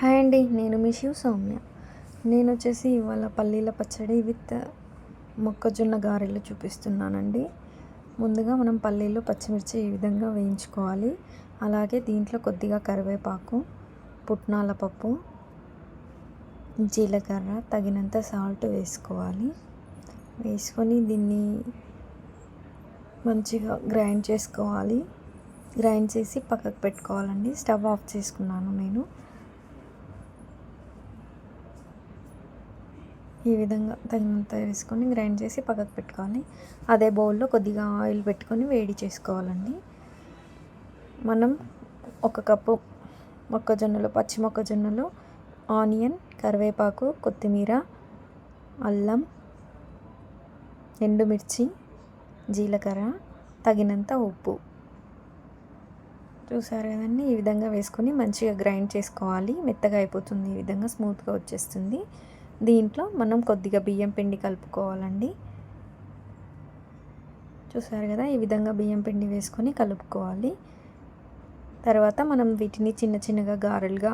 Hi అండి నేను మీ శివ సౌమ్య. నేను వచ్చేసి ఇవాళ పల్లీల పచ్చడి విత్ మొక్కజొన్న గారెలు చూపిస్తున్నానండి. ముందుగా మనం పల్లీలు పచ్చిమిర్చి ఈ విధంగా వేయించుకోవాలి. అలాగే దీంట్లో కొద్దిగా కరివేపాకు పుట్నాల పప్పు జీలకర్ర తగినంత సాల్ట్ వేసుకోవాలి. వేసుకొని దీన్ని మంచిగా గ్రైండ్ చేసుకోవాలి. గ్రైండ్ చేసి పక్కకు పెట్టుకోవాలండి. స్టవ్ ఆఫ్ చేసుకున్నాను నేను. ఈ విధంగా తగినంత వేసుకొని గ్రైండ్ చేసి పక్కకు పెట్టుకోవాలి. అదే బౌల్లో కొద్దిగా ఆయిల్ పెట్టుకొని వేడి చేసుకోవాలండి. మనం ఒక కప్పు మొక్కజొన్నలు పచ్చి మొక్కజొన్నలు ఆనియన్ కరివేపాకు కొత్తిమీర అల్లం ఎండుమిర్చి జీలకర్ర తగినంత ఉప్పు. చూసారు కదండి? ఈ విధంగా వేసుకొని మంచిగా గ్రైండ్ చేసుకోవాలి. మెత్తగా అయిపోతుంది. ఈ విధంగా స్మూత్గా వచ్చేస్తుంది. దీంట్లో మనం కొద్దిగా బియ్యం పిండి కలుపుకోవాలండి. చూసారు కదా ఈ విధంగా బియ్యం పిండి వేసుకొని కలుపుకోవాలి. తర్వాత మనం వీటిని చిన్న చిన్నగా గారెలుగా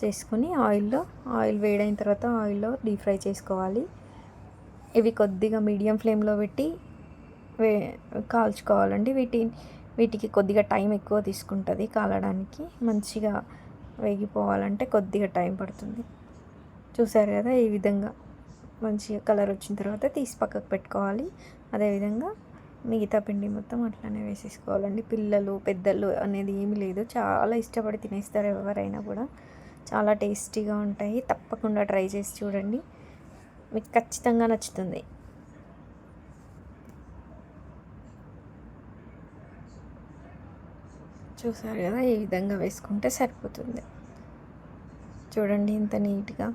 చేసుకొని ఆయిల్లో ఆయిల్ వేడైన తర్వాత ఆయిల్లో డీప్ ఫ్రై చేసుకోవాలి. ఇవి కొద్దిగా మీడియం ఫ్లేమ్లో పెట్టి వే కాల్చుకోవాలండి. వీటి వీటికి కొద్దిగా టైం ఎక్కువ తీసుకుంటుంది కాలడానికి. మంచిగా వేగిపోవాలంటే కొద్దిగా టైం పడుతుంది. చూసారు కదా ఈ విధంగా. మంచిగా కలర్ వచ్చిన తర్వాత తీసి పక్కకు పెట్టుకోవాలి. అదేవిధంగా మిగతా పిండి మొత్తం అట్లానే వేసేసుకోవాలండి. పిల్లలు పెద్దలు అనేది ఏమీ లేదు. చాలా ఇష్టపడి తినేస్తారు ఎవరైనా కూడా. చాలా టేస్టీగా ఉంటాయి. తప్పకుండా ట్రై చేసి చూడండి. మీకు ఖచ్చితంగా నచ్చుతుంది. చూసారు కదా ఈ విధంగా వేసుకుంటే సరిపోతుంది. చూడండి ఇంత నీట్గా.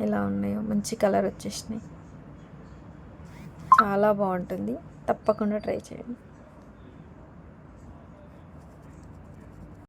ఎలా ఉన్నాయో మంచి కలర్ వచ్చేసినాయి. చాలా బాగుంటుంది. తప్పకుండా ట్రై చేయండి.